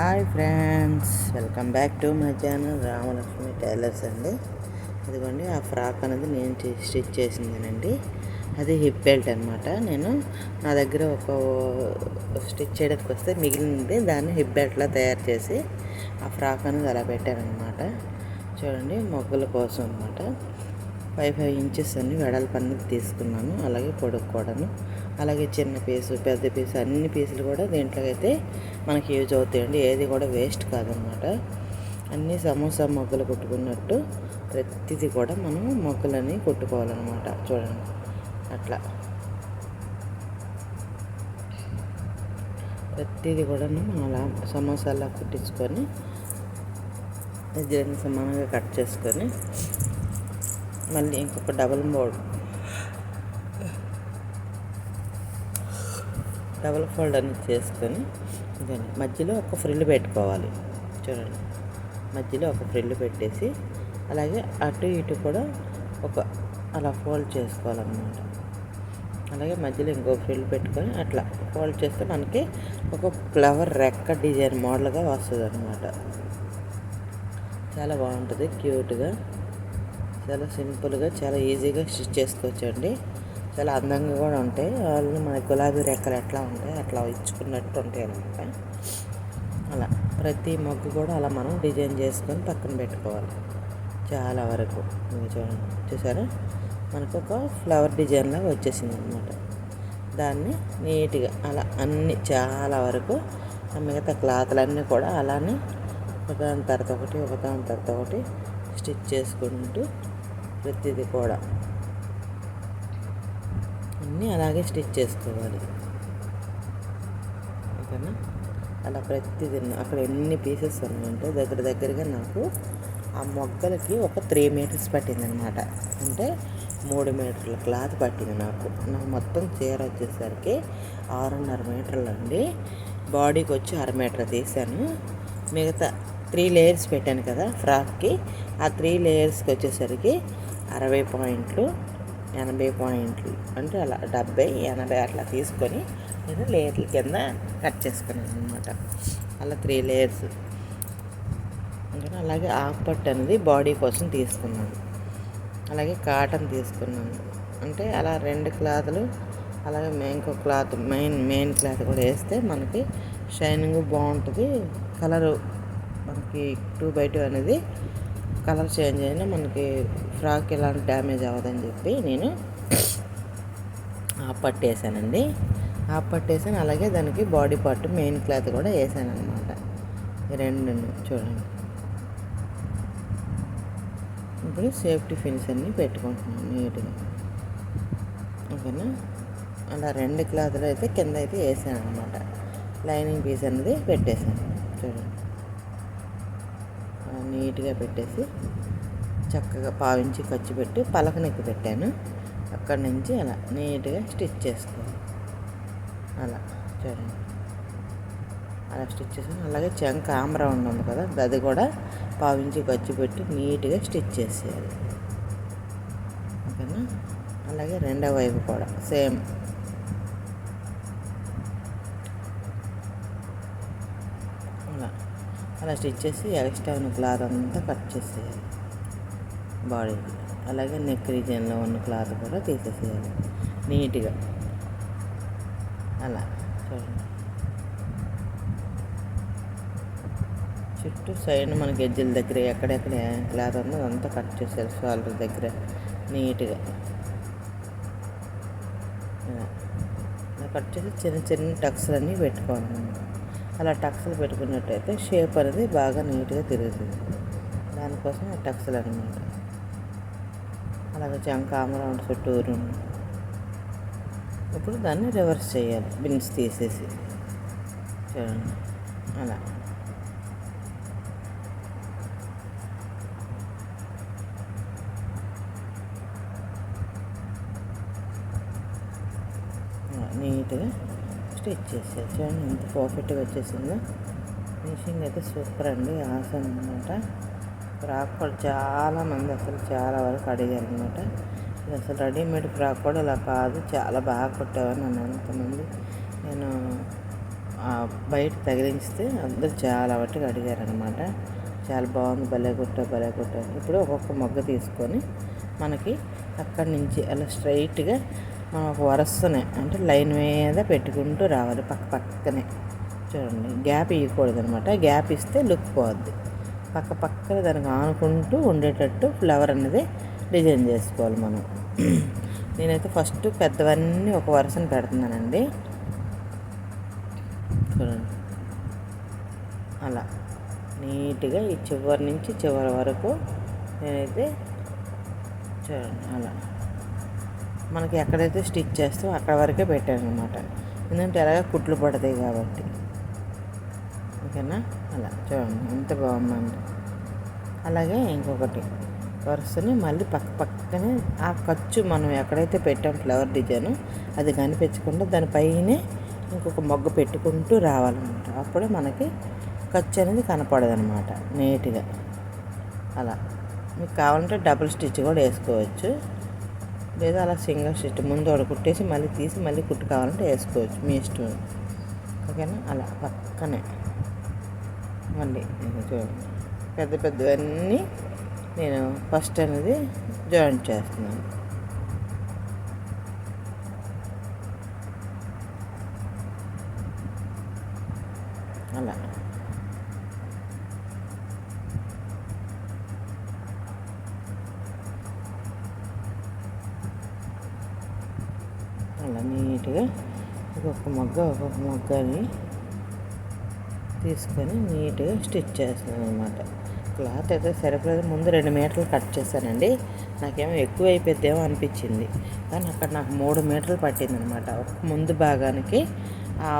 Hi friends welcome back to my channel Ramalakshmi tailors అండి. ఇదిగోండి ఆ ఫ్రాక్ అనేది నేను స్టిచ్ చేసిందేనండి. అది హిప్ బెల్ట్ అనమాట నేను నా దగ్గర ఒక స్టిచ్ చేయడానికి వస్తే మిగిలింది దాన్ని హిప్ బెల్ట్లా తయారు చేసి ఆ ఫ్రాక్ అనేది అలా పెట్టానమాట చూడండి మొగ్గల కోసం అనమాట ఫైవ్ ఫైవ్ ఇంచెస్ అన్ని వెడల్పు తీసుకున్నాను. అలాగే పొడుగు అలాగే చిన్న పీసు పెద్ద పీసు అన్ని పీసులు కూడా దీంట్లో అయితే మనకి యూజ్ అవుతాయండి. ఏది కూడా వేస్ట్ కాదనమాట. అన్ని సమోసా మొగ్గలు కుట్టుకున్నట్టు ప్రతిదీ కూడా మనం మొగ్గలని కుట్టుకోవాలన్నమాట చూడండి. అట్లా. ప్రతిదీ కూడా మనం అలా సమోసాలా కుట్టించుకొని ఎజ్జలని సమానంగా కట్ చేసుకొని మళ్ళీ ఇంకొక డబుల్ మోడ్ డబల్ ఫోల్డ్ అనేది చేసుకొని ఇదండి మధ్యలో ఒక ఫ్రిల్ పెట్టుకోవాలి. చూడండి. మధ్యలో ఒక ఫ్రిల్ పెట్టేసి అలాగే అటు ఇటు కూడా ఒక అలా ఫోల్డ్ చేసుకోవాలన్నమాట. అలాగే మధ్యలో ఇంకో ఫ్రిల్ పెట్టుకొని అట్లా ఫోల్డ్ చేస్తే మనకి ఒక ఫ్లవర్ రెక్క డిజైన్ మోడల్గా వస్తుంది అనమాట చాలా బాగుంటుంది క్యూట్గా. చాలా సింపుల్గా చాలా ఈజీగా స్టిచ్ చేసుకోవచ్చు అండి చాలా అందంగా కూడా ఉంటాయి. వాళ్ళు మన గులాబీ రెక్కలు ఎట్లా ఉంటాయి అట్లా ఇచ్చుకున్నట్టు ఉంటాయి అనమాట అలా ప్రతి మొగ్గు కూడా అలా మనం డిజైన్ చేసుకొని పక్కన పెట్టుకోవాలి. చాలా వరకు. చూడండి. చూసారా? మనకు ఒక ఫ్లవర్ డిజైన్ లాగా వచ్చేసింది అనమాట దాన్ని నీట్గా అలా అన్ని చాలా వరకు మిగతా క్లాత్లన్నీ కూడా అలానే ఒకదాని తర్వాత ఒకటి ఒకదాని తర్వాత ఒకటి స్టిచ్ చేసుకుంటూ ప్రతిదీ కూడా అన్నీ అలాగే స్టిచ్ చేసుకోవాలి. ఓకేనా? అలా ప్రతిదీ అక్కడ ఎన్ని పీసెస్ ఉన్నాయంటే దగ్గర దగ్గరగా నాకు ఆ మొగ్గలకి ఒక త్రీ మీటర్స్ పట్టింది అనమాట అంటే మూడు మీటర్ల క్లాత్ పట్టింది నాకు. నాకు మొత్తం చీర వచ్చేసరికి ఆరున్నర మీటర్లు అండి. బాడీకి వచ్చి అర మీటర్ తీసాను. మిగతా త్రీ లేయర్స్ పెట్టాను కదా ఫ్రాక్కి. ఆ త్రీ లేయర్స్కి వచ్చేసరికి అరవై పాయింట్లు ఎనభై పాయింట్లు. అంటే అలా డెబ్బై ఎనభై అట్లా తీసుకొని నేను లేయర్ల కింద కట్ చేసుకున్నాను అనమాట అలా త్రీ లేయర్స్ అలాగే ఆకుపట్టు అనేది బాడీ కోసం తీసుకున్నాను. అలాగే కాటన్ తీసుకున్నాను. అంటే అలా రెండు క్లాతులు అలాగే ఇంకో క్లాత్ మెయిన్ మెయిన్ క్లాత్ కూడా వేస్తే మనకి షైనింగ్ బాగుంటుంది. కలరు మనకి టూ బై టూ అనేది కలర్ చేంజ్ అయినా మనకి ఫ్రాక్ ఎలాంటి డ్యామేజ్ అవ్వదని చెప్పి నేను ఆ పట్టు వేసానండి. ఆ పట్టు వేసాను. అలాగే దానికి బాడీ పార్ట్ మెయిన్ క్లాత్ కూడా వేసాను అనమాట రెండు చూడండి. ఇప్పుడు సేఫ్టీ ఫిన్స్ అన్నీ పెట్టుకుంటున్నాను నీట్గా. ఓకేనా? అలా రెండు క్లాత్లు అయితే కింద అయితే వేసాను అనమాట లైనింగ్ పీస్ అనేది పెట్టేశాను. చూడండి. నీట్గా పెట్టేసి చక్కగా పావించి ఖర్చు పెట్టి పలకనెక్కి పెట్టాను. అక్కడి నుంచి అలా నీట్గా స్టిచ్ చేసుకోవాలి. అలా చూడండి. అలా స్టిచ్ చేసాను అలాగే చెంక ఆమ్రా ఉంది కదా అది కూడా పావించి ఖర్చు పెట్టి నీట్గా స్టిచ్ చేసేయాలి. ఓకేనా? అలాగే రెండో వైపు కూడా సేమ్. అలా. అలా స్టిచ్ చేసి ఎక్స్ట్రా ఉన్న క్లాత్ అంతా కట్ చేసేయాలి. బాడీ అలాగే నెక్ రీజియన్లో ఉన్న క్లాత్ కూడా తీసేసేయాలి. నీట్గా. అలా. చూడండి. చుట్టూ సైడ్ మనకి ఎజ్జల దగ్గర ఎక్కడెక్కడ క్లాత్ ఉందో అదంతా కట్ చేసేయాలి షోల్డర్ దగ్గర. నీట్గా. కట్ చేసి చిన్న చిన్న టక్స్లు అన్నీ పెట్టుకోవాలి అలా టక్స్లు పెట్టుకున్నట్టయితే షేప్ అనేది బాగా నీట్గా తిరుగుతుంది. దానికోసం ఆ టక్స్లు అనమాట అలాగే చంకామర చుట్టూరు ఇప్పుడు దాన్ని రివర్స్ చేయాలి. బిన్స్ తీసేసి. చూడండి. అలా. నీట్గా స్టిచ్ చేసేది చూడండి ఎంత పర్ఫెక్ట్గా వచ్చేసిందో. ఫినిషింగ్ అయితే సూపర్ అండి. ఆసన్ అనమాట ఫ్రాక్ కూడా చాలామంది అసలు చాలా వరకు అడిగారు అనమాట ఇది అసలు రెడీమేడ్ ఫ్రాక్ కూడా ఇలా కాదు చాలా బాగా కుట్టావని నన్ను అంతమంది. నేను ఆ బయట తగిలించితే అందరూ చాలా మట్టుకు అడిగారనమాట. చాలా బాగుంది భలే కుట్ట భలే కుట్ట ఇప్పుడు ఒక్కొక్క మొగ్గ తీసుకొని మనకి అక్కడి నుంచి అలా స్ట్రైట్గా మనం ఒక వరుసనే అంటే లైన్ మీద పెట్టుకుంటూ రావాలి పక్క పక్కనే. చూడండి గ్యాప్ ఇవ్వకూడదు అనమాట గ్యాప్ ఇస్తే లుక్ పోద్ది. పక్క పక్కన దానికి ఆనుకుంటూ ఉండేటట్టు ఫ్లవర్ అనేది డిజైన్ చేసుకోవాలి మనం. నేనైతే ఫస్ట్ పెద్దవన్నీ ఒక వరుసను పెడుతున్నానండి. చూడండి. అలా. నీట్గా ఈ చివరి నుంచి చివరి వరకు నేనైతే చూడండి అలా. మనకి ఎక్కడైతే స్టిచ్ చేస్తామో అక్కడ వరకే పెట్టాను అనమాట ఎందుకంటే ఎలాగ కుట్లు పడతాయి కాబట్టి. ఓకేనా? అలా చూడండి ఎంత బాగుందండి. అలాగే ఇంకొకటి వరుసని మళ్ళీ పక్క పక్కనే ఆ ఖర్చు మనం ఎక్కడైతే పెట్టాం ఫ్లవర్ డిజైన్ అది కనిపించకుండా దానిపైనే ఇంకొక మొగ్గ పెట్టుకుంటూ రావాలన్నమాట. అప్పుడే మనకి ఖర్చు అనేది కనపడదనమాట నీట్గా. అలా. మీకు కావాలంటే డబుల్ స్టిచ్ కూడా వేసుకోవచ్చు. లేదా అలా సింగిల్ స్టిచ్ ముందు ఒకటి కుట్టేసి మళ్ళీ తీసి మళ్ళీ కుట్టు కావాలంటే వేసుకోవచ్చు మీ ఇష్టం. ఓకేనా? అలా పక్కనే. మళ్ళీ చూడండి పెద్ద పెద్దవన్నీ నేను ఫస్ట్ అనేది జాయింట్ చేస్తున్నాను. అలా. అలా నీట్గా ఒక్కొక్క మొగ్గ ఒక్కొక్క మొగ్గని తీసుకొని నీట్గా స్టిచ్ చేస్తున్నాను అనమాట క్లాత్ అయితే సరిపోలేదు. ముందు రెండు మీటర్లు కట్ చేశానండి. నాకేమో ఎక్కువ అయిపోద్దేమో అనిపించింది. కానీ అక్కడ నాకు మూడు మీటర్లు పట్టింది అనమాట ముందు భాగానికి ఆ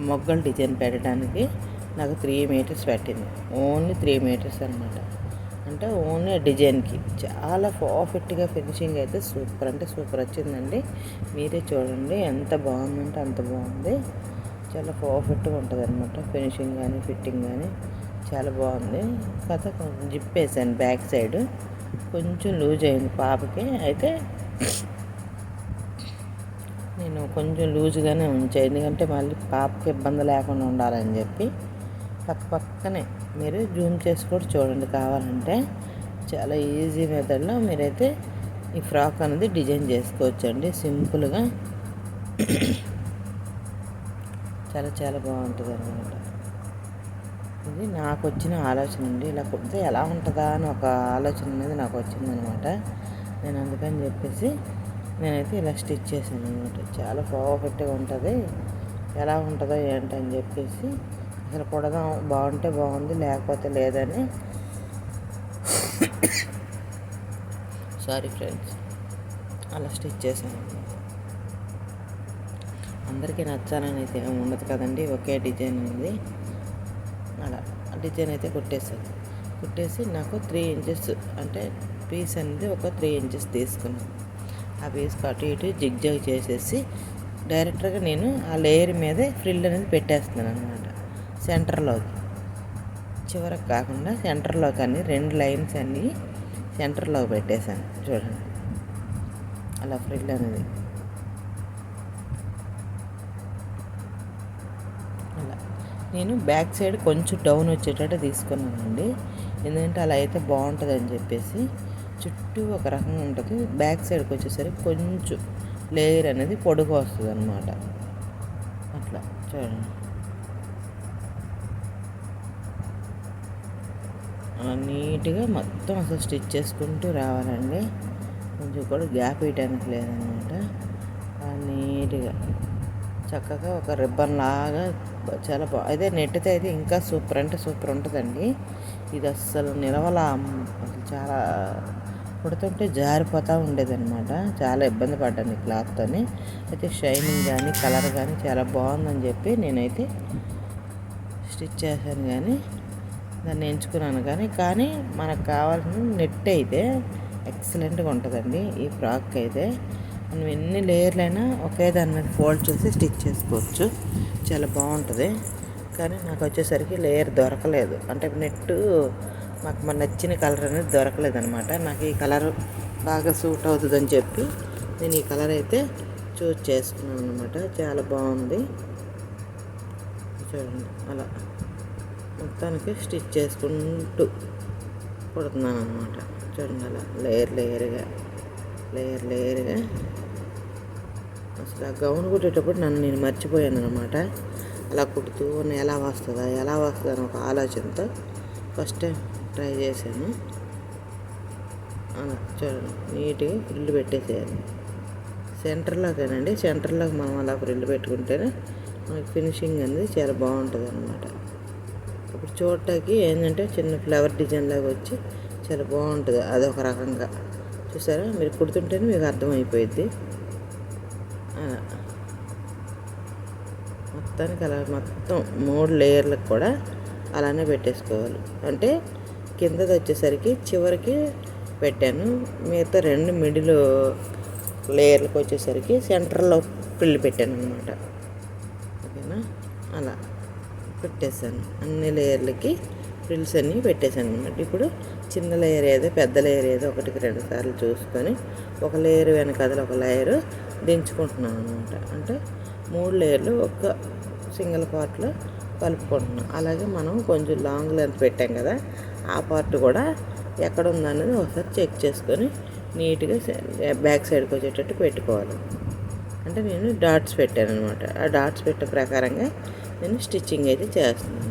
మొగ్గలు డిజైన్ పెట్టడానికి నాకు త్రీ మీటర్స్ పట్టింది. ఓన్లీ త్రీ మీటర్స్ అనమాట అంటే ఓన్లీ డిజైన్కి. చాలా పర్ఫెక్ట్గా ఫినిషింగ్ అయితే సూపర్. అంటే సూపర్ వచ్చిందండి. మీరే చూడండి. ఎంత బాగుందంటే అంత బాగుంది. చాలా పర్ఫెక్ట్గా ఉంటుంది అనమాట ఫినిషింగ్ కానీ ఫిట్టింగ్ కానీ చాలా బాగుంది. కథ కొంచెం జిప్ వేసాను బ్యాక్ సైడ్. కొంచెం లూజ్ అయింది పాపకి. అయితే నేను కొంచెం లూజ్గానే ఉంచాను ఎందుకంటే మళ్ళీ పాపకి ఇబ్బంది లేకుండా ఉండాలని చెప్పి. పక్క పక్కనే మీరు జూమ్ చేసి కూడా చూడండి కావాలంటే. చాలా ఈజీ మెథడ్లో మీరైతే ఈ ఫ్రాక్ అనేది డిజైన్ చేసుకోవచ్చండి. సింపుల్గా చాలా చాలా బాగుంటుంది అనమాట ఇది నాకు వచ్చిన ఆలోచన అండి. ఇలా కుడితే ఎలా ఉంటుందా అని ఒక ఆలోచన అనేది నాకు వచ్చిందనమాట నేను అందుకని చెప్పేసి నేనైతే ఇలా స్టిచ్ చేశాను అనమాట చాలా పర్ఫెక్ట్గా ఉంటుంది. ఎలా ఉంటుందో ఏంటని చెప్పేసి అసలు కుడదాం బాగుంటే బాగుంది లేకపోతే లేదని. సారీ ఫ్రెండ్స్ అలా స్టిచ్ చేశాను అందరికీ నచ్చాలని అయితే ఏమి ఉండదు కదండి ఒకే డిజైన్ ఉంది. అలా డిజైన్ అయితే కుట్టేసాను కుట్టేసి నాకు త్రీ ఇంచెస్ అంటే పీస్ అనేది ఒక త్రీ ఇంచెస్ తీసుకున్నాను. ఆ పీస్ అటు ఇటు జిగ్జాగ్ చేసేసి డైరెక్ట్గా నేను ఆ లేయర్ మీదే ఫ్రిల్ అనేది పెట్టేస్తున్నాను అనమాట సెంటర్లోకి చివరకు కాకుండా సెంటర్లోకి అన్ని రెండు లైన్స్ అన్నీ సెంటర్లోకి పెట్టేశాను. చూడండి. అలా ఫ్రిల్ అనేది అలా నేను బ్యాక్ సైడ్ కొంచెం డౌన్ వచ్చేటట్టు తీసుకున్నానండి. ఎందుకంటే అలా అయితే బాగుంటుంది అని చెప్పేసి చుట్టూ ఒక రకంగా ఉంటుంది. బ్యాక్ సైడ్కి వచ్చేసరికి కొంచెం లేయర్ అనేది పొడుగు వస్తుంది అనమాట అట్లా చూడండి. నీట్గా మొత్తం అసలు స్టిచ్ చేసుకుంటూ రావాలండి. కొంచెం కూడా గ్యాప్ వేయడానికి లేదనమాట నీట్గా చక్కగా ఒక రిబ్బన్ లాగా చాలా బా అదే నెట్తో అయితే ఇంకా సూపర్ అంటే సూపర్ ఉంటుందండి. ఇది అస్సలు నిలవల చాలా కుడుతుంటే జారిపోతూ ఉండేదన్నమాట. చాలా ఇబ్బంది పడ్డాను ఈ క్లాత్తోని అయితే షైనింగ్ కానీ కలర్ కానీ చాలా బాగుందని చెప్పి నేనైతే స్టిచ్ చేశాను కానీ దాన్ని ఎంచుకున్నాను కానీ కానీ మనకు కావాల్సిన నెట్ అయితే ఎక్సలెంట్గా ఉంటుందండి ఈ ఫ్రాక్ అయితే. మనం ఎన్ని లేయర్లైనా ఒకే దాని మీద ఫోల్డ్ చేసి స్టిచ్ చేసుకోవచ్చు. చాలా బాగుంటుంది. కానీ నాకు వచ్చేసరికి లేయర్ దొరకలేదు. అంటే నెట్ మాకు మన నచ్చిన కలర్ అనేది దొరకలేదు అనమాట నాకు ఈ కలర్ బాగా సూట్ అవుతుందని చెప్పి నేను ఈ కలర్ అయితే చూస్ చేసుకున్నాను అనమాట చాలా బాగుంది. చూడండి అలా మొత్తానికి స్టిచ్ చేసుకుంటూ కుడుతున్నాను అనమాట చూడండి అలా లేయర్ లేయర్గా లేయర్ లేయర్గా అసలు ఆ గౌన్ కుట్టేటప్పుడు నన్ను నేను మర్చిపోయాను అనమాట అలా కుడుతూ ఎలా వస్తుందా ఎలా వస్తుందా అని ఒక ఆలోచనతో ఫస్ట్ టైం ట్రై చేశాను. అలా చూడండి నీట్గా ఫ్రిల్ పెట్టేసేయాలి. సెంటర్లోకేనండి సెంటర్లోకి మనం అలా ఫ్రిల్ పెట్టుకుంటేనే మనకి ఫినిషింగ్ అనేది చాలా బాగుంటుంది అనమాట ఇప్పుడు చూడటానికి ఏంటంటే చిన్న ఫ్లవర్ డిజైన్ లాగా వచ్చి చాలా బాగుంటుంది అదొక రకంగా. చూసారా? మీరు కుడుతుంటేనే మీకు అర్థమైపోయిద్ది అలా మొత్తానికి అలా మొత్తం మూడు లేయర్లకు కూడా అలానే పెట్టేసుకోవాలి. అంటే కిందది వచ్చేసరికి చివరికి పెట్టాను. మిగతా రెండు మిడిల్ లేయర్లకు వచ్చేసరికి సెంటర్లో పిల్లి పెట్టాను అనమాట ఓకేనా? అలా పెట్టేశాను. అన్ని లేయర్లకి ఫ్రిల్స్ అన్నీ పెట్టేశాను అనమాట ఇప్పుడు చిన్న లేయర్ ఏదో పెద్ద లేయర్ ఏదో ఒకటికి రెండు సార్లు చూసుకొని ఒక లేయర్ వెనకదలు ఒక లేయర్ దించుకుంటున్నాను అనమాట అంటే మూడు లేయర్లు ఒక సింగిల్ పార్ట్లో కలుపుకుంటున్నాం. అలాగే మనం కొంచెం లాంగ్ లెంత్ పెట్టాం కదా ఆ పార్ట్ కూడా ఎక్కడ ఉందన్నది ఒకసారి చెక్ చేసుకొని నీట్గా బ్యాక్ సైడ్కి వచ్చేటట్టు పెట్టుకోవాలి. అంటే నేను డాట్స్ పెట్టాను అనమాట ఆ డాట్స్ పెట్టిన ప్రకారంగా నేను స్టిచ్చింగ్ అయితే చేస్తున్నాను.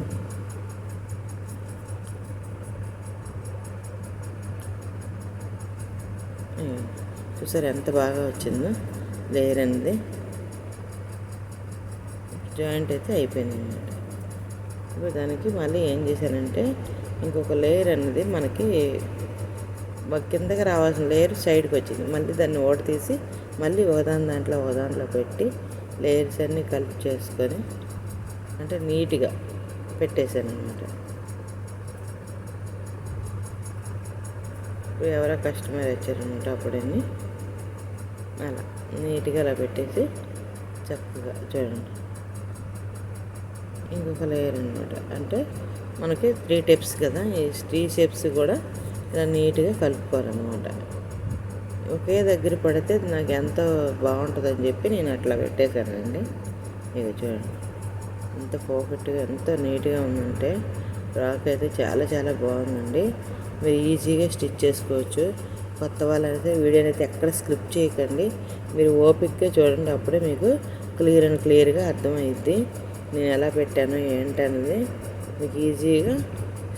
చూసారు ఎంత బాగా వచ్చిందో లేయర్ అనేది. జాయింట్ అయితే అయిపోయింది అనమాట ఇప్పుడు దానికి మళ్ళీ ఏం చేశానంటే ఇంకొక లేయర్ అనేది మనకి కిందకి రావాల్సిన లేయర్ సైడ్కి వచ్చింది. మళ్ళీ దాన్ని ఓడ తీసి మళ్ళీ ఒకదాని దాంట్లో ఒక దాంట్లో పెట్టి లేయర్స్ అన్నీ కలిపి చేసుకొని అంటే నీట్గా పెట్టేశాను అనమాట ఇప్పుడు ఎవరో కస్టమర్ వచ్చారనమాట అప్పుడన్నీ. అలా నీట్గా అలా పెట్టేసి చక్కగా చూడండి. ఇంకొక లేయర్ అనమాట అంటే మనకి త్రీ టెప్స్ కదా. ఈ త్రీ షేప్స్ కూడా ఇలా నీట్గా కలుపుకోవాలన్నమాట. ఒకే దగ్గర పడితే నాకు ఎంతో బాగుంటుందని చెప్పి నేను అట్లా పెట్టేశానండి. ఇక చూడండి. ఎంత పర్ఫెక్ట్గా ఎంత నీట్గా ఉందంటే ఫ్రాక్ అయితే చాలా చాలా బాగుందండి. మీరు ఈజీగా స్టిచ్ చేసుకోవచ్చు. కొత్త వాళ్ళైతే వీడియోని అయితే ఎక్కడ స్క్రిప్ట్ చేయకండి. మీరు ఓపిక్గా చూడండి అప్పుడే మీకు క్లియర్ అండ్ క్లియర్గా అర్థమైద్ది. నేను ఎలా పెట్టాను ఏంటనేది మీకు ఈజీగా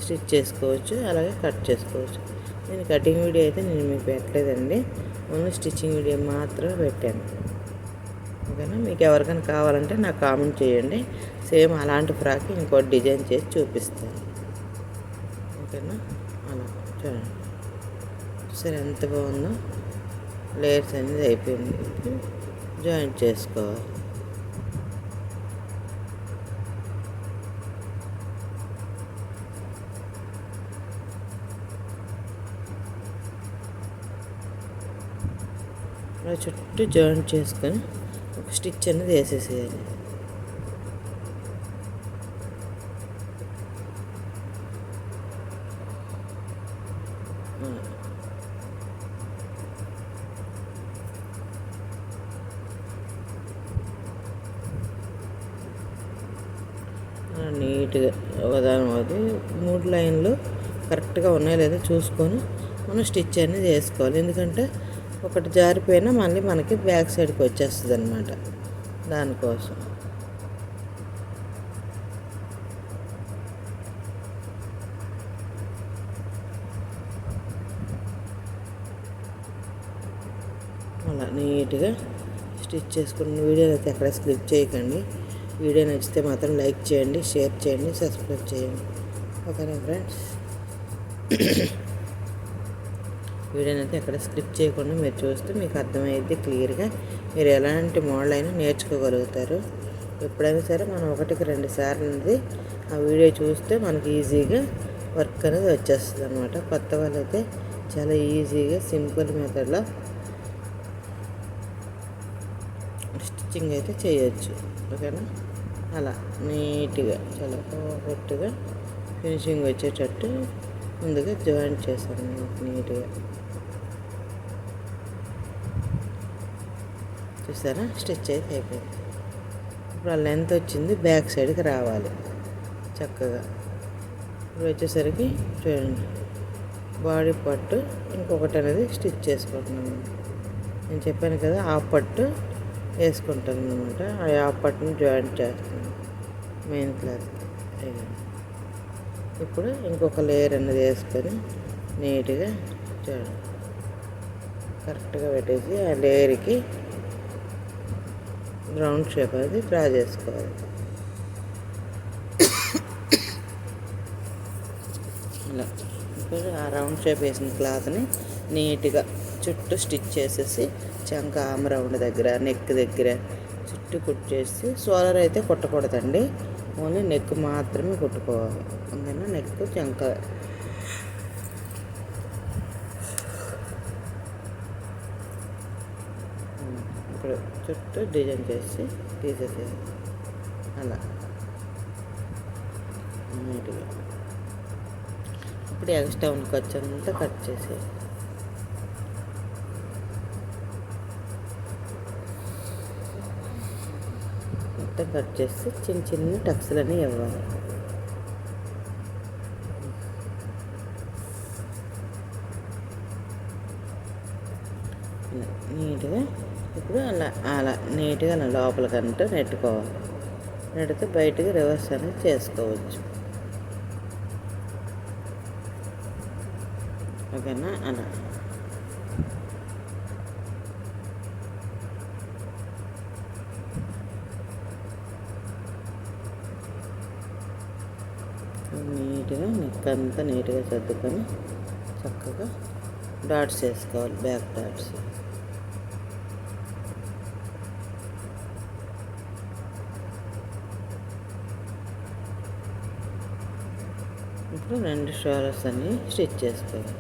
స్టిచ్ చేసుకోవచ్చు అలాగే కట్ చేసుకోవచ్చు. నేను కటింగ్ వీడియో అయితే నేను మీకు పెట్టలేదండి. ఓన్లీ స్టిచ్చింగ్ వీడియో మాత్రమే పెట్టాను. ఓకేనా? మీకు ఎవరికైనా కావాలంటే నాకు కామెంట్ చేయండి. సేమ్ అలాంటి ఫ్రాక్ ఇంకోటి డిజైన్ చేసి చూపిస్తాను. ఓకేనా? అలా చూడండి. సరే ఎంత బాగుందో? లేయర్స్ అనేది అయిపోయింది. జాయింట్ చేసుకోవాలి. అలా చుట్టూ జాయింట్ చేసుకొని ఒక స్టిచ్ అనేది వేసేసేయాలి. నీట్గా ఒకదాని ఒకటి మూడు లైన్లు కరెక్ట్గా ఉన్నాయో లేదో చూసుకొని మనం స్టిచ్ అనేది వేసుకోవాలి. ఎందుకంటే ఒకటి జారిపోయినా మళ్ళీ మనకి బ్యాక్ సైడ్కి వచ్చేస్తుంది అనమాట దానికోసం. అలా నీట్గా స్టిచ్ చేసుకున్న వీడియో అయితే ఎక్కడ స్కిప్ చేయకండి. వీడియో నచ్చితే మాత్రం లైక్ చేయండి షేర్ చేయండి సబ్స్క్రైబ్ చేయండి. ఓకేనా ఫ్రెండ్స్? వీడియోని అయితే ఎక్కడ స్క్రిప్ట్ చేయకుండా మీరు చూస్తే మీకు అర్థమయ్యేది క్లియర్గా. మీరు ఎలాంటి మోడల్ అయినా నేర్చుకోగలుగుతారు. ఎప్పుడైనా సరే మనం ఒకటికి రెండు సార్లు అనేది ఆ వీడియో చూస్తే మనకి ఈజీగా వర్క్ అనేది వచ్చేస్తుంది అనమాట కొత్త వాళ్ళైతే చాలా ఈజీగా సింపుల్ మెథడ్లో స్టిచ్చింగ్ అయితే చేయొచ్చు. ఓకేనా? అలా నీట్గా చాలా పర్ఫెక్ట్గా ఫినిషింగ్ వచ్చేటట్టు ముందుగా జాయింట్ చేశాను నీట్గా. చూసారా? స్టిచ్ అయితే అయిపోయింది. ఇప్పుడు ఆ లెంత్ వచ్చింది బ్యాక్ సైడ్కి రావాలి. చక్కగా. ఇప్పుడు వచ్చేసరికి చూడండి. బాడీ పట్టు ఇంకొకటి అనేది స్టిచ్ చేసుకుంటున్నాను. నేను చెప్పాను కదా ఆ పట్టు వేసుకుంటాను అనమాట ఆ ఆ పట్టుని జాయింట్ చేస్తాను. Main cloth. ఇప్పుడు ఇంకొక లేయర్ అనేది వేసుకొని నీట్గా చూడండి. కరెక్ట్గా పెట్టేసి ఆ లేయర్కి రౌండ్ షేప్ అది డ్రా చేసుకోవాలి. ఇలా. ఇప్పుడు ఆ రౌండ్ షేప్ వేసిన క్లాత్ని నీట్గా చుట్టూ స్టిచ్ చేసేసి చంక ఆమె రౌండ్ దగ్గర నెక్ దగ్గర చుట్టూ కుట్టేసి సోలర్ అయితే కుట్టకూడదండి. ఓన్లీ నెక్ మాత్రమే కుట్టుకోవాలి. అందులో నెక్ చంక ఇప్పుడు చుట్టూ డిజైన్ చేసి తీసేసేది అలా. నీట్గా. ఇప్పుడు ఎక్స్ట్రా ఉన్న ఖర్చు అంతా కట్ చేసేది మొత్తం కట్ చేసి చిన్న చిన్న టక్స్లని ఇవ్వాలి ఇలా నీట్గా ఇప్పుడు అలా అలా నీట్గా అలా నెట్టుకోవాలి. నెడితే బయటకు రివర్స్ అనేది చేసుకోవచ్చు. ఓకేనా? అలా. నీట్గా నిక్కంతా నీట్గా సర్దుకొని చక్కగా డాట్స్ వేసుకోవాలి బ్యాక్ డాట్స్. ఇప్పుడు రెండు షోలర్స్ అన్ని స్టిచ్ చేసుకోవాలి.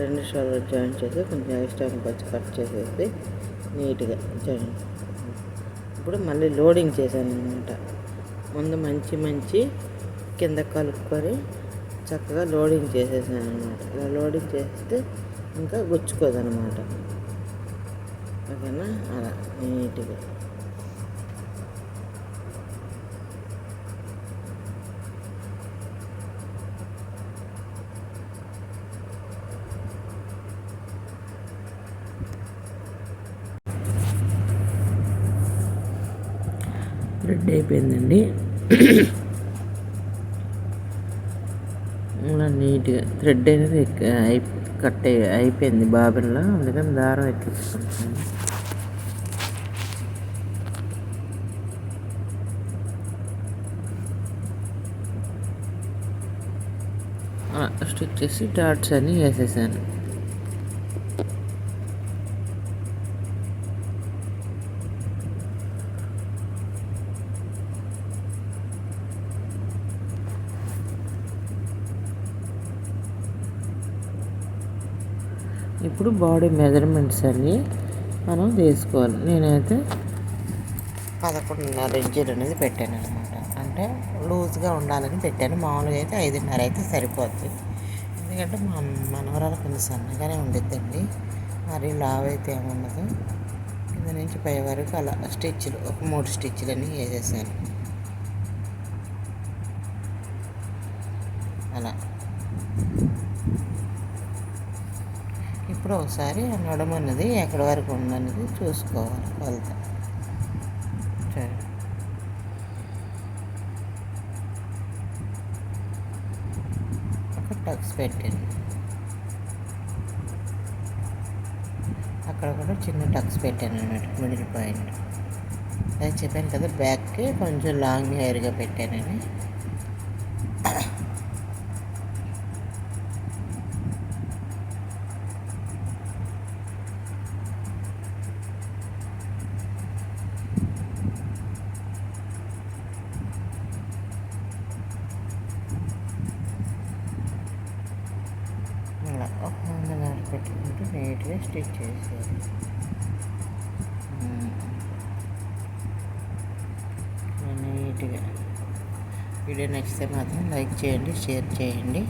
రెండు షోల్డర్ జాయిన్ చేసి కొంచెం ఎక్స్ట్రా వచ్చి కట్ చేసేసి నీట్గా జాయిన్ ఇప్పుడు మళ్ళీ లోడింగ్ చేశాను అనమాట ముందు మంచి మంచి కింద కలుపుకొని చక్కగా లోడింగ్ చేసేసాను అనమాట ఇలా లోడింగ్ చేస్తే ఇంకా గుచ్చుకోదనమాట ఓకేనా? అలా నీట్గా. బ్రెడ్ అయిపోయిందండి. థ్రెడ్ అనేది ఎక్క- అయి కట్ అయిపోయింది బాబిన్లో. అందుకని దారం ఎక్కించుకుంటాను స్టిచ్ చేసి డాట్స్ అన్ని వేసేసాను. ఇప్పుడు బాడీ మెజర్మెంట్స్ అన్నీ మనం తీసుకోవాలి. నేనైతే పదకొండున్నర ఇంచులు అనేది పెట్టాను అనమాట అంటే లూజ్గా ఉండాలని పెట్టాను. మామూలుగా అయితే ఐదున్నర అయితే సరిపోద్ది. ఎందుకంటే మా మనవరాలు కొంచెం సన్నగానే ఉండిద్దండి. మరి లావ్ అయితే ఏముండదు. కింద నుంచి పై వరకు అలా స్టిచ్లు ఒక మూడు స్టిచ్లు అన్నీ వేసేసాను. అప్పుడప్పుడు ఒకసారి ఆ నడుము అన్నది ఎక్కడి వరకు ఉందన్నది చూసుకోవాలి కొలత సరే. ఒక టక్స్ పెట్టండి అక్కడ కూడా చిన్న టక్స్ పెట్టాను అన్నమాట మిడిల్ పాయింట్. అది చెప్పాను కదా బ్యాక్కి కొంచెం లాంగ్ హెయిర్గా పెట్టానని. నీట్గా స్టిచ్ నీట్గా. వీడియో నచ్చితే మాత్రం లైక్ చేయండి షేర్ చేయండి.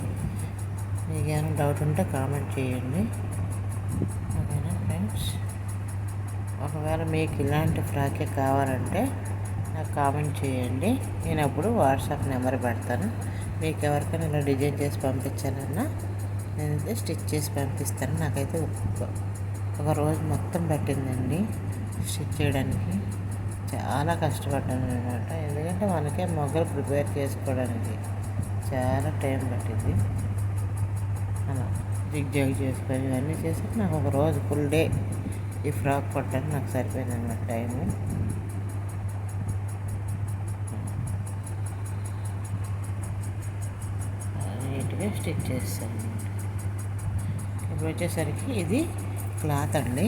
మీకు ఏమైనా డౌట్ ఉంటే కామెంట్ చేయండి. ఓకేనా ఫ్రెండ్స్? ఒకవేళ మీకు ఇలాంటి ఫ్రాకే కావాలంటే నాకు కామెంట్ చేయండి. నేను అప్పుడు వాట్సాప్ నెంబర్ పెడతాను. మీకు ఎవరికైనా ఇలా డిజైన్ చేసి పంపించాలన్నా అయితే స్టిచ్ చేసి పంపిస్తాను నాకైతే ఒక- ఒక రోజు మొత్తం పట్టిందండి స్టిచ్ చేయడానికి. చాలా కష్టపడ్డాను అనమాట ఎందుకంటే మనకే మొగ్గలు ప్రిపేర్ చేసుకోవడానికి చాలా టైం పట్టింది. అలా జిగ్ జాగ్ చేసుకొని ఇవన్నీ చేసి నాకు ఒక రోజు ఫుల్ డే ఈ ఫ్రాక్ కొట్టడానికి నాకు సరిపోయింది అనమాట టైము. నీట్గా స్టిచ్ చేస్తాను. ఇప్పుడు వచ్చేసరికి ఇది క్లాత్ అండి.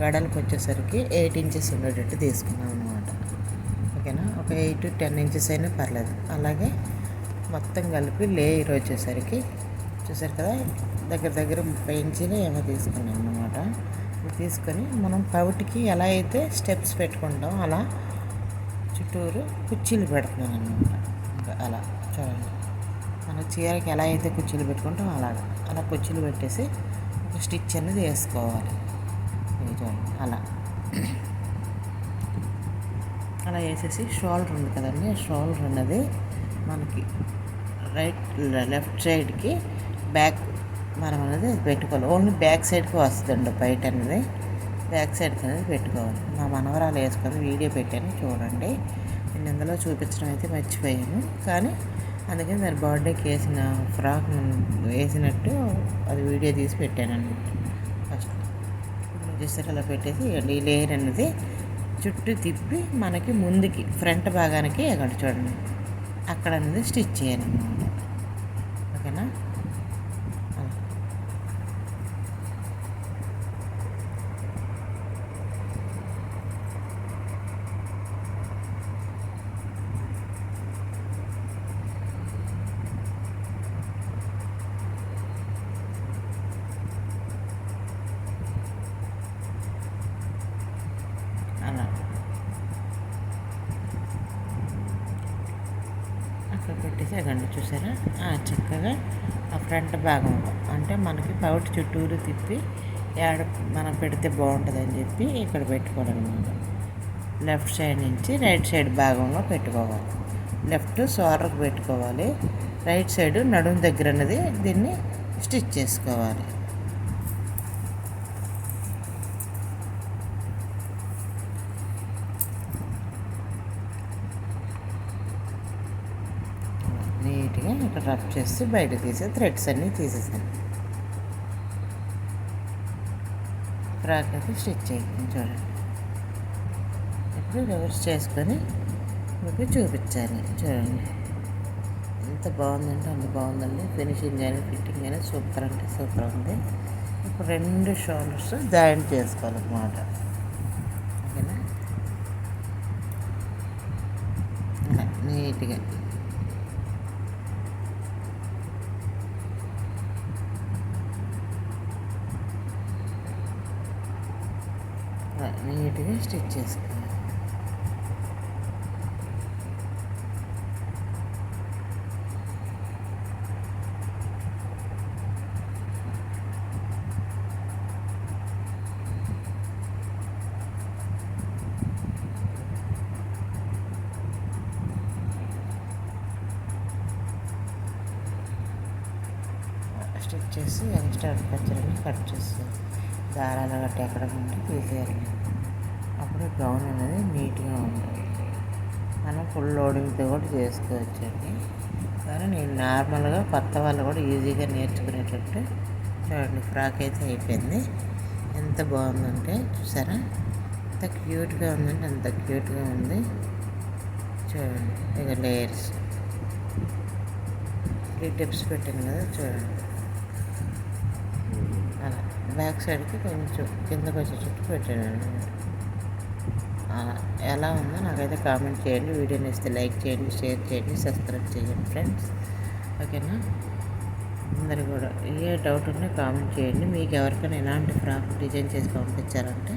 వెడల్పు వచ్చేసరికి ఎయిట్ ఇంచెస్ ఉండేటట్టు తీసుకున్నాం అనమాట ఓకేనా? ఒక ఎయిట్ టు టెన్ ఇంచెస్ అయినా పర్లేదు. అలాగే మొత్తం కలిపి లేయర్ వచ్చేసరికి చూసారు కదా? దగ్గర దగ్గర ముప్పై ఇంచులు ఏమో తీసుకున్నాం అనమాట తీసుకొని మనం పౌటికి ఎలా అయితే స్టెప్స్ పెట్టుకుంటాం అలా చుట్టూరు కుర్చీలు పెడుతున్నాం అనమాట అలా చూడండి. మన చీరకి ఎలా అయితే కుర్చీలు పెట్టుకుంటాం అలాగా. అలా కుర్చీలు పెట్టేసి స్టిచ్ అనేది వేసుకోవాలి. అలా. అలా వేసేసి షోల్డర్ ఉంది కదండి షోల్డర్ అన్నది మనకి రైట్ లెఫ్ట్ సైడ్కి బ్యాక్ మనం అనేది పెట్టుకోవాలి. ఓన్లీ బ్యాక్ సైడ్కి వస్తుందండి బయట అనేది. బ్యాక్ సైడ్కి అనేది పెట్టుకోవాలి. మా మనవరాలు వేసుకొని వీడియో పెట్టాను చూడండి. నేను ఇందులో చూపించడం అయితే మర్చిపోయాను. కానీ అందుకని దాని బర్త్డేకి వేసిన ఫ్రాక్ వేసినట్టు అది వీడియో తీసి పెట్టాను అనమాట ఫస్ట్ చూస్తారు అలా పెట్టేసి ఈ లేయర్ అనేది చుట్టూ తిప్పి మనకి ముందుకి ఫ్రంట్ భాగానికి అక్కడ చూడండి. అక్కడ అనేది స్టిచ్ చేయాలన్నమాట. పెట్టేసి చూసారా? చక్కగా ఆ ఫ్రంట్ భాగంలో అంటే మనకి పౌట్ చుట్టూరు తిప్పి యాడ మనం పెడితే బాగుంటుందని చెప్పి ఇక్కడ పెట్టుకోవాలన్నమాట. లెఫ్ట్ సైడ్ నుంచి రైట్ సైడ్ భాగంలో పెట్టుకోవాలి. లెఫ్ట్ సోరకు పెట్టుకోవాలి. రైట్ సైడ్ నడుము దగ్గర అన్నది దీన్ని స్టిచ్ చేసుకోవాలి. రఫ్ చేసి బయట తీసే థ్రెడ్స్ అన్నీ తీసేసాను. ఫ్రాక్ అయితే స్టిచ్ చేయండి చూడండి. ఇప్పుడు రివర్స్ చేసుకొని మీకు చూపించాలి. చూడండి. ఎంత బాగుందంటే అంత బాగుందండి. ఫినిషింగ్ కానీ ఫిట్టింగ్ కానీ సూపర్ అంటే సూపర్ ఉంది. ఇప్పుడు రెండు షోల్డర్స్ జాయింట్ చేసుకోవాలన్నమాట. నీట్గా స్టిచ్ చేసుకోవాలి దారాలు ఎక్కడ ఉంటే తీసేయాలి అప్పుడు గౌన్ అనేది నీట్గా ఉంటుంది మనం ఫుల్ లోడింగ్తో కూడా చేసుకోవచ్చండి. కానీ నేను నార్మల్గా కొత్త వాళ్ళు కూడా ఈజీగా నేర్చుకునేటట్టు చూడండి ఫ్రాక్ అయితే అయిపోయింది. ఎంత బాగుందంటే చూసారా? ఎంత క్యూట్గా ఉందంటే అంత క్యూట్గా ఉంది. చూడండి ఇక లేయర్స్. త్రీ టిప్స్ పెట్టాను కదా చూడండి. అలా. బ్యాక్ సైడ్కి కొంచెం కిందకు వచ్చేటట్టు పెట్టాను. ఎలా ఉందో నాకైతే కామెంట్ చేయండి. వీడియోని ఇస్తే లైక్ చేయండి షేర్ చేయండి సబ్స్క్రైబ్ చేయండి ఫ్రెండ్స్. ఓకేనా? అందరు కూడా ఏ డౌట్ ఉన్నా కామెంట్ చేయండి. మీకు ఎవరికైనా ఎలాంటి ఫ్రాక్ డిజైన్ చేసి పంపించారంటే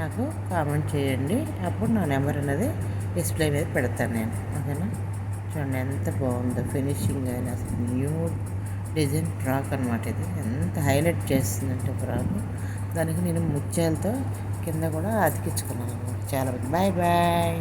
నాకు కామెంట్ చేయండి. అప్పుడు నా నెంబర్ అనేది డిస్ప్లే మీద పెడతాను నేను. ఓకేనా? చూడండి ఎంత బాగుందో ఫినిషింగ్ అయినా అసలు న్యూ డిజైన్ ఫ్రాక్ అనమాట ఇది. ఎంత హైలైట్ చేస్తుందంటే ఫ్రాక్. దానికి నేను ముత్యాలతో కింద కూడా అతికించుకున్నాను అనమాట చాలా బాయ్ బాయ్.